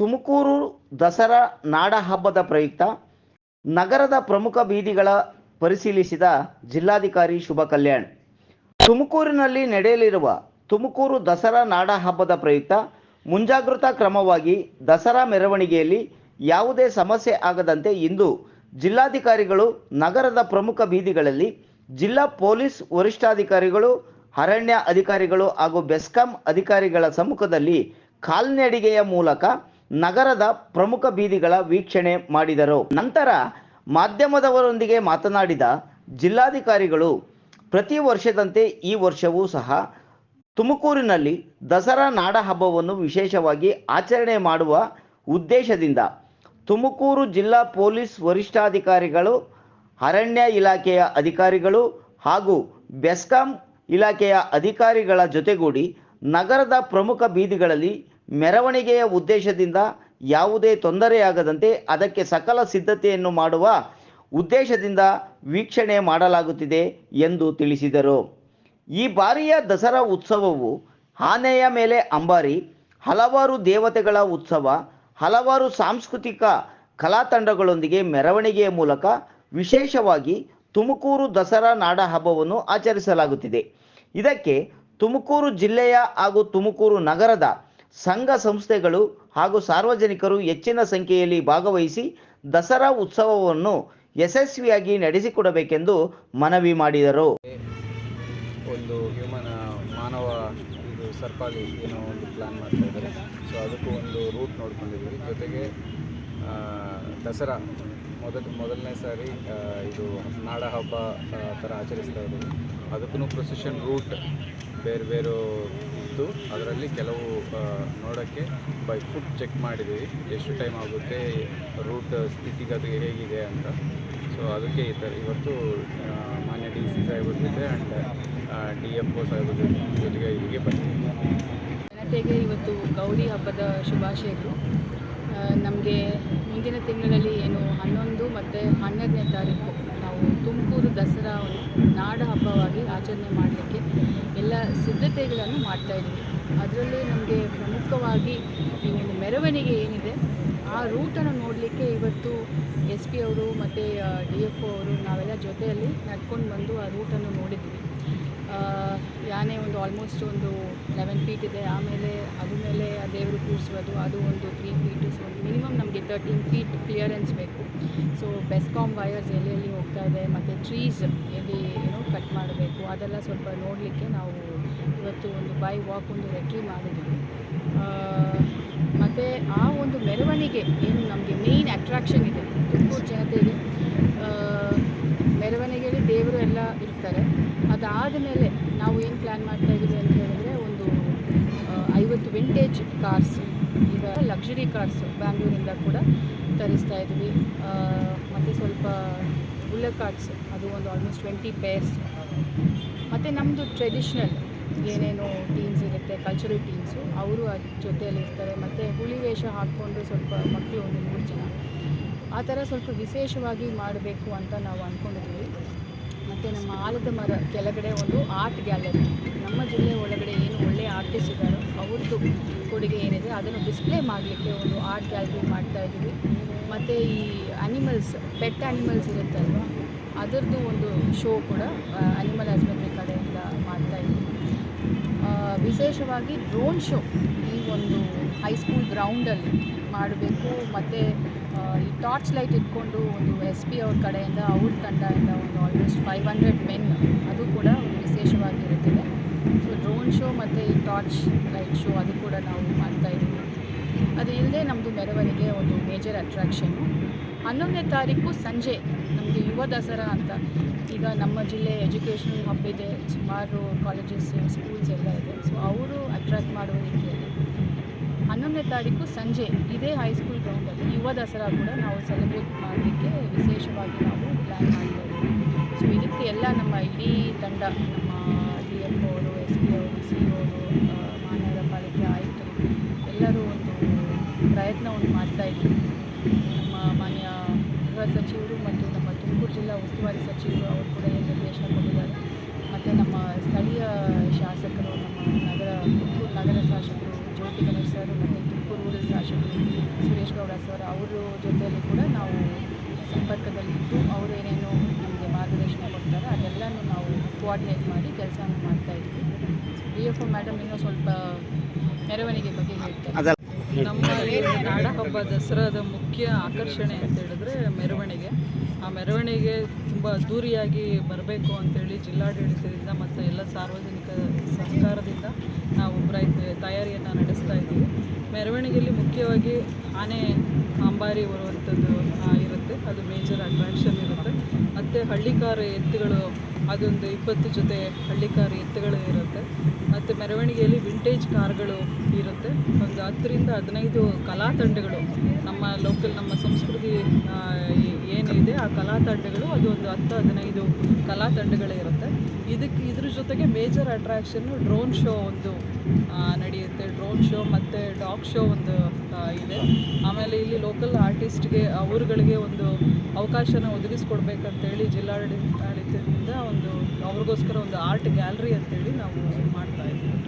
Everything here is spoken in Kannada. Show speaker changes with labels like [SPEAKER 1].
[SPEAKER 1] ತುಮಕೂರು ದಸರಾ ನಾಡ ಹಬ್ಬದ ಪ್ರಯುಕ್ತ ನಗರದ ಪ್ರಮುಖ ಬೀದಿಗಳ ಪರಿಶೀಲಿಸಿದ ಜಿಲ್ಲಾಧಿಕಾರಿ ಶುಭ ಕಲ್ಯಾಣ್. ತುಮಕೂರಿನಲ್ಲಿ ನಡೆಯಲಿರುವ ತುಮಕೂರು ದಸರಾ ನಾಡ ಹಬ್ಬದ ಪ್ರಯುಕ್ತ ಮುಂಜಾಗೃತಾ ಕ್ರಮವಾಗಿ ದಸರಾ ಮೆರವಣಿಗೆಯಲ್ಲಿ ಯಾವುದೇ ಸಮಸ್ಯೆ ಆಗದಂತೆ ಇಂದು ಜಿಲ್ಲಾಧಿಕಾರಿಗಳು ನಗರದ ಪ್ರಮುಖ ಬೀದಿಗಳಲ್ಲಿ ಜಿಲ್ಲಾ ಪೊಲೀಸ್ ವರಿಷ್ಠಾಧಿಕಾರಿಗಳು, ಅರಣ್ಯ ಅಧಿಕಾರಿಗಳು ಹಾಗೂ ಬೆಸ್ಕಾಂ ಅಧಿಕಾರಿಗಳ ಸಮ್ಮುಖದಲ್ಲಿ ಕಾಲ್ನಡಿಗೆಯ ಮೂಲಕ ನಗರದ ಪ್ರಮುಖ ಬೀದಿಗಳ ವೀಕ್ಷಣೆ ಮಾಡಿದರು. ನಂತರ ಮಾಧ್ಯಮದವರೊಂದಿಗೆ ಮಾತನಾಡಿದ ಜಿಲ್ಲಾಧಿಕಾರಿಗಳು, ಪ್ರತಿ ವರ್ಷದಂತೆ ಈ ವರ್ಷವೂ ಸಹ ತುಮಕೂರಿನಲ್ಲಿ ದಸರಾ ನಾಡ ಹಬ್ಬವನ್ನು ವಿಶೇಷವಾಗಿ ಆಚರಣೆ ಮಾಡುವ ಉದ್ದೇಶದಿಂದ ತುಮಕೂರು ಜಿಲ್ಲಾ ಪೊಲೀಸ್ ವರಿಷ್ಠಾಧಿಕಾರಿಗಳು, ಅರಣ್ಯ ಇಲಾಖೆಯ ಅಧಿಕಾರಿಗಳು ಹಾಗೂ ಬೆಸ್ಕಾಂ ಇಲಾಖೆಯ ಅಧಿಕಾರಿಗಳ ಜೊತೆಗೂಡಿ ನಗರದ ಪ್ರಮುಖ ಬೀದಿಗಳಲ್ಲಿ ಮೆರವಣಿಗೆಯ ಉದ್ದೇಶದಿಂದ ಯಾವುದೇ ತೊಂದರೆಯಾಗದಂತೆ ಅದಕ್ಕೆ ಸಕಲ ಸಿದ್ಧತೆಯನ್ನು ಮಾಡುವ ಉದ್ದೇಶದಿಂದ ವೀಕ್ಷಣೆ ಮಾಡಲಾಗುತ್ತಿದೆ ಎಂದು ತಿಳಿಸಿದರು. ಈ ಬಾರಿಯ ದಸರಾ ಉತ್ಸವವು ಆನೆಯ ಮೇಲೆ ಅಂಬಾರಿ, ಹಲವಾರು ದೇವತೆಗಳ ಉತ್ಸವ, ಹಲವಾರು ಸಾಂಸ್ಕೃತಿಕ ಕಲಾ ತಂಡಗಳೊಂದಿಗೆ ಮೆರವಣಿಗೆಯ ಮೂಲಕ ವಿಶೇಷವಾಗಿ ತುಮಕೂರು ದಸರಾ ನಾಡ ಹಬ್ಬವನ್ನು ಆಚರಿಸಲಾಗುತ್ತಿದೆ. ಇದಕ್ಕೆ ತುಮಕೂರು ಜಿಲ್ಲೆಯ ಹಾಗೂ ತುಮಕೂರು ನಗರದ ಸಂಘ ಸಂಸ್ಥೆಗಳು ಹಾಗೂ ಸಾರ್ವಜನಿಕರು ಹೆಚ್ಚಿನ ಸಂಖ್ಯೆಯಲ್ಲಿ ಭಾಗವಹಿಸಿ ದಸರಾ ಉತ್ಸವವನ್ನು ಯಶಸ್ವಿಯಾಗಿ ನಡೆಸಿಕೊಡಬೇಕೆಂದು ಮನವಿ ಮಾಡಿದರು.
[SPEAKER 2] ಒಂದು ಹ್ಯೂಮನ್ ಮಾನವ, ಇದು ಸರ್ಪಾಲಿ ಏನೋ ಒಂದು ಪ್ಲ್ಯಾನ್ ಮಾಡ್ತಾ ಇದ್ದಾರೆ. ಸೊ ಅದಕ್ಕೂ ಒಂದು ರೂಟ್ ನೋಡ್ಕೊಂಡಿದ್ವಿ ಜೊತೆಗೆ ದಸರಾ ಮೊದಲ, ಮೊದಲನೇ ಸಾರಿ ಇದು ನಾಡ ಹಬ್ಬ ಥರ ಆಚರಿಸ್ತಾ ಇದ್ದೀವಿ. ಅದಕ್ಕೂ ಪ್ರೊಸೆಷನ್ ರೂಟ್ ಬೇರೆ ಬೇರೆ ಇತ್ತು. ಅದರಲ್ಲಿ ಕೆಲವು ನೋಡೋಕ್ಕೆ ಬೈ ಫುಡ್ ಚೆಕ್ ಮಾಡಿದ್ವಿ ಎಷ್ಟು ಟೈಮ್ ಆಗುತ್ತೆ ರೂಟ್ ಸ್ಥಿತಿಗತಿ ಹೇಗಿದೆ ಅಂತ. ಸೊ ಅದಕ್ಕೆ ಈ ಥರ, ಇವತ್ತು ಮಾನ್ಯ ಡಿ ಸಿ ಸಾಹೇಬ್ರ ಜೊತೆ ಆ್ಯಂಡ್ ಡಿ ಎಫ್ ಒ ಸಾಹೇಬ್ರ ಜೊತೆ ಜೊತೆಗೆ ಇಲ್ಲಿಗೆ ಬಂದಿದ್ದೀವಿ
[SPEAKER 3] ಜನತೆಗೆ ಇವತ್ತು ಗೌರಿ ಹಬ್ಬದ ಶುಭಾಶಯಗಳು ನಮಗೆ ಮುಂದಿನ ತಿಂಗಳಲ್ಲಿ ಏನು ಹನ್ನೊಂದು ಮತ್ತು ಹನ್ನೆರಡನೇ ತಾರೀಕು ನಾವು ತುಮಕೂರು ದಸರಾ ನಾಡ ಹಬ್ಬವಾಗಿ ಆಚರಣೆ ಮಾಡಲಿಕ್ಕೆ ಎಲ್ಲ ಸಿದ್ಧತೆಗಳನ್ನು ಮಾಡ್ತಾಯಿದ್ದೀವಿ ಅದರಲ್ಲಿ ನಮಗೆ ಪ್ರಮುಖವಾಗಿ ಈ ಒಂದು ಮೆರವಣಿಗೆ ಏನಿದೆ, ಆ ರೂಟನ್ನು ನೋಡಲಿಕ್ಕೆ ಇವತ್ತು ಎಸ್ ಪಿ ಅವರು ಮತ್ತು ಡಿ ಎಫ್ ಒ ಅವರು ನಾವೆಲ್ಲ ಜೊತೆಯಲ್ಲಿ ನಡ್ಕೊಂಡು ಬಂದು ಆ ರೂಟನ್ನು ನೋಡಿದ್ದೀವಿ. ಯಾನೆ ಒಂದು ಆಲ್ಮೋಸ್ಟ್ ಒಂದು ಲೆವೆನ್ ಫೀಟ್ ಇದೆ. ಆಮೇಲೆ ಅದ್ರ ಮೇಲೆ ಆ ದೇವರು ಕೂರಿಸೋದು ಅದು ಒಂದು ತ್ರೀ ನಮಗೆ ತರ್ಟೀನ್ ಫೀಟ್ ಕ್ಲಿಯರೆನ್ಸ್ ಬೇಕು. ಸೊ ಬೆಸ್ಕಾಮ್ ವೈರ್ಸ್ ಎಲ್ಲಿ ಎಲ್ಲಿ ಹೋಗ್ತಾ ಇದೆ ಮತ್ತು ಟ್ರೀಸ್ ಎಲ್ಲಿ ಏನೋ ಕಟ್ ಮಾಡಬೇಕು, ಅದೆಲ್ಲ ಸ್ವಲ್ಪ ನೋಡಲಿಕ್ಕೆ ನಾವು ಇವತ್ತು ಒಂದು ಬೈ ವಾಕ್ ಒಂದು ರೆಟ್ರಿ ಮಾಡಿದ್ದೀವಿ. ಮತ್ತು ಆ ಒಂದು ಮೆರವಣಿಗೆ ಏನು ನಮಗೆ ಮೇಯ್ನ್ ಅಟ್ರಾಕ್ಷನ್ ಇದೆ. ತುಂಬ ಜನತೆಗೆ ಮೆರವಣಿಗೆಯಲ್ಲಿ ದೇವರು ಎಲ್ಲ ಇರ್ತಾರೆ. ಅದಾದ ಮೇಲೆ ನಾವು ಏನು ಪ್ಲ್ಯಾನ್ ಮಾಡ್ತಾ ಇದ್ದೀವಿ ಅಂತ ಹೇಳಿದ್ರೆ ಒಂದು ಆ, ಐವತ್ತು ವಿಂಟೇಜ್ ಕಾರ್ಸ್ ಈಗ ಲಕ್ಸುರಿ ಕಾರ್ಸ್ ಬ್ಯಾಂಗ್ಳೂರಿಂದ ಕೂಡ ತರಿಸ್ತಾ ಇದ್ವಿ. ಮತ್ತು ಸ್ವಲ್ಪ ಬುಲ್ಲರ್ ಕಾರ್ಡ್ಸ್ ಅದು ಒಂದು ಆಲ್ಮೋಸ್ಟ್ ಟ್ವೆಂಟಿ ಪೇರ್ಸ್ ಮತ್ತು ನಮ್ಮದು ಟ್ರೆಡಿಷ್ನಲ್ ಏನೇನು ಟೀಮ್ಸ್ ಇರುತ್ತೆ ಕಲ್ಚರಲ್ ಟೀಮ್ಸು ಅವರು ಜೊತೆಯಲ್ಲಿ ಇರ್ತಾರೆ. ಮತ್ತು ಹುಳಿ ವೇಷ ಹಾಕ್ಕೊಂಡು ಸ್ವಲ್ಪ ಮಕ್ಕಳು ಒಂದು ಮೂರು ಜನ. ಆ ಥರ ಸ್ವಲ್ಪ ವಿಶೇಷವಾಗಿ ಮಾಡಬೇಕು ಅಂತ ನಾವು ಅಂದ್ಕೊಂಡಿದ್ದೀವಿ ಮತ್ತು ನಮ್ಮ ಆಲದ ಮರ ಕೆಳಗಡೆ ಒಂದು ಆರ್ಟ್ ಗ್ಯಾಲರಿ ನಮ್ಮ ಜಿಲ್ಲೆ ಒಳಗಡೆ ಏನು ಒಳ್ಳೆಯ ಆರ್ಟಿಸ್ಟ್ ಇದ್ದಾರೋ ಅವ್ರದ್ದು ಕೊಡುಗೆ ಏನಿದೆ ಅದನ್ನು ಡಿಸ್ಪ್ಲೇ ಮಾಡಲಿಕ್ಕೆ ಒಂದು ಆರ್ಟ್ ಗ್ಯಾಲರಿ ಮಾಡ್ತಾ ಇದ್ದೀವಿ. ಮತ್ತು ಈ ಅನಿಮಲ್ಸ್ ಪೆಟ್ ಅನಿಮಲ್ಸ್ ಇರುತ್ತಲ್ವ, ಅದರದ್ದು ಒಂದು ಶೋ ಕೂಡ ಅನಿಮಲ್ ಹಸ್ಬೆಂಡ್ರಿ ಕಡೆಯಿಂದ ಮಾಡ್ತಾ ವಿಶೇಷವಾಗಿ ಡ್ರೋನ್ ಶೋ ಈ ಒಂದು ಹೈಸ್ಕೂಲ್ ಗ್ರೌಂಡಲ್ಲಿ ಮಾಡಬೇಕು. ಮತ್ತು ಈ ಟಾರ್ಚ್ ಲೈಟ್ ಇಟ್ಕೊಂಡು ಒಂದು ಎಸ್ ಪಿ ಅವ್ರ ಕಡೆಯಿಂದ, ಅವ್ರ ತಂಡದಿಂದ ಒಂದು ಆಲ್ಮೋಸ್ಟ್ ಫೈವ್ ಹಂಡ್ರೆಡ್ ಮೆನ್ ಅದು ಕೂಡ ಒಂದು ವಿಶೇಷವಾಗಿ ಇರುತ್ತದೆ ಸೊ ಡ್ರೋನ್ ಶೋ ಮತ್ತು ಈ ಟಾರ್ಚ್ ಲೈಟ್ ಶೋ ಅದು ಕೂಡ ನಾವು ಮಾಡ್ತಾ ಇದ್ದೀವಿ. ಅದು ಇಲ್ಲದೆ ನಮ್ಮದು ಮೆರವಣಿಗೆ ಒಂದು ಮೇಜರ್ ಅಟ್ರಾಕ್ಷನ್ನು ಹನ್ನೊಂದನೇ ತಾರೀಕು ಸಂಜೆ ನಮಗೆ ಯುವ ದಸರಾ ಅಂತ. ಈಗ ನಮ್ಮ ಜಿಲ್ಲೆ ಎಜುಕೇಷನ್ ಹಬ್ ಇದೆ. ಸುಮಾರು ಕಾಲೇಜಸ್ ಸ್ಕೂಲ್ಸ್ ಎಲ್ಲ ಇದೆ. ಸೊ ಅವರು ಅಟ್ರಾಕ್ಟ್ ಮಾಡುವ ರೀತಿಯಲ್ಲಿ. ಹನ್ನೊಂದನೇ ತಾರೀಕು ಸಂಜೆ ಇದೇ ಹೈಸ್ಕೂಲ್ ಗ್ರೌಂಡಲ್ಲಿ ಯುವ ದಸರಾ ಕೂಡ ನಾವು ಸೆಲೆಬ್ರೇಟ್ ಮಾಡಲಿಕ್ಕೆ ವಿಶೇಷವಾಗಿ ನಾವು ಪ್ಲ್ಯಾನ್ ಮಾಡ್ತಾ ಇದ್ದೀವಿ ಸೊ ಇದಕ್ಕೆ ಎಲ್ಲ ನಮ್ಮ ಇಡೀ ತಂಡ, ನಮ್ಮ ಡಿ ಎಫ್ ಅವರು ಎಸ್ ಪಿ ಅವರು ಸಿ ಅವರು ಮಹಾನಗರ ಪಾಲಿಕೆ ಆಯುಕ್ತರು ಎಲ್ಲರೂ ಒಂದು ಪ್ರಯತ್ನವನ್ನು ಮಾಡ್ತಾ ಇದ್ದೀವಿ ನಮ್ಮ ಮಾನ್ಯ ಗೃಹ ಸಚಿವರು ಮತ್ತು ಜಿಲ್ಲಾ ಉಸ್ತುವಾರಿ ಸಚಿವರು ಅವರು ಕೂಡ ಏನು ನಿರ್ದೇಶನ ಕೊಟ್ಟಿದ್ದಾರೆ. ಮತ್ತು ನಮ್ಮ ಸ್ಥಳೀಯ ಶಾಸಕರು, ನಮ್ಮ ನಗರ ತುಮಕೂರು ನಗರ ಶಾಸಕರು ಜ್ಯೋತಿ ಗಣೇಶ್ ಸರ್ ಮತ್ತು ತುಮಕೂರು ಶಾಸಕರು ಸುರೇಶ್ ಗೌಡ ಸರ್ ಅವರ ಜೊತೆಯಲ್ಲಿ ಕೂಡ ನಾವು ಸಂಪರ್ಕದಲ್ಲಿದ್ದು, ಅವರು ಏನೇನು ನಮಗೆ ಮಾರ್ಗದರ್ಶನ ಕೊಡ್ತಾರೆ. ಅದೆಲ್ಲನೂ ನಾವು ಕೋಆರ್ಡಿನೇಟ್ ಮಾಡಿ ಕೆಲಸ ಮಾಡ್ತಾ ಇದ್ದೀವಿ. ಬಿ ಎಫ್ ಒ ಮೇಡಮ್ ಇನ್ನೂ ಸ್ವಲ್ಪ ಮೆರವಣಿಗೆ ಬಗ್ಗೆ ಹೇಳ್ತಾರೆ.
[SPEAKER 4] ನಮ್ಮ ನಾಡ ಹಬ್ಬ ದಸರಾದ ಮುಖ್ಯ ಆಕರ್ಷಣೆ ಅಂತ ಹೇಳಿದ್ರೆ ಮೆರವಣಿಗೆ. ಆ ಮೆರವಣಿಗೆ ತುಂಬ ಅದ್ದೂರಿಯಾಗಿ ಬರಬೇಕು ಅಂತೇಳಿ ಜಿಲ್ಲಾಡಳಿತದಿಂದ ಮತ್ತು ಎಲ್ಲ ಸಾರ್ವಜನಿಕ ಸಹಕಾರದಿಂದ ನಾವು ಪ್ರಯತ್ನ ತಯಾರಿಯನ್ನು ನಡೆಸ್ತಾ ಇದ್ದೀವಿ. ಮೆರವಣಿಗೆಯಲ್ಲಿ ಮುಖ್ಯವಾಗಿ ಆನೆ ಅಂಬಾರಿ ಬರುವಂಥದ್ದು ಇರುತ್ತೆ. ಅದು ಮೇಜರ್ ಅಟ್ರಾಕ್ಷನ್ ಇರುತ್ತೆ. ಮತ್ತು ಹಳ್ಳಿಕಾರು ಎತ್ತುಗಳು, ಅದೊಂದು ಇಪ್ಪತ್ತು ಜೊತೆ ಹಳ್ಳಿಕಾರು ಎತ್ತುಗಳು ಇರುತ್ತೆ. ಮತ್ತು ಮೆರವಣಿಗೆಯಲ್ಲಿ ವಿಂಟೇಜ್ ಕಾರ್ಗಳು ಇರುತ್ತೆ. ಒಂದು ಹತ್ತರಿಂದ ಹದಿನೈದು ಕಲಾ ತಂಡಗಳು, ನಮ್ಮ ಲೋಕಲ್ ನಮ್ಮ ಸಂಸ್ಕೃತಿ ಏನಿದೆ ಆ ಕಲಾ ತಂಡಗಳು, ಅದು ಒಂದು ಹತ್ತು, ಹದಿನೈದು ಕಲಾ ತಂಡಗಳು ಇರುತ್ತೆ. ಇದಕ್ಕೆ, ಇದ್ರ ಜೊತೆಗೆ ಮೇಜರ್ ಅಟ್ರಾಕ್ಷನ್ನು ಡ್ರೋನ್ ಶೋ ಒಂದು ನಡೆಯುತ್ತೆ. ಡ್ರೋನ್ ಶೋ ಮತ್ತು ಡಾಗ್ ಶೋ ಒಂದು ಇದೆ. ಆಮೇಲೆ ಇಲ್ಲಿ ಲೋಕಲ್ ಆರ್ಟಿಸ್ಟ್ಗೆ ಅವರುಗಳಿಗೆ ಒಂದು ಅವಕಾಶನ ಒದಗಿಸ್ಕೊಡ್ಬೇಕಂತೇಳಿ ಜಿಲ್ಲಾಡಳಿತದಿಂದ ಒಂದು, ಅವ್ರಿಗೋಸ್ಕರ ಒಂದು ಆರ್ಟ್ ಗ್ಯಾಲರಿ ಅಂತೇಳಿ ನಾವು ಮಾಡ್ತಾ ಇದ್ದೀವಿ.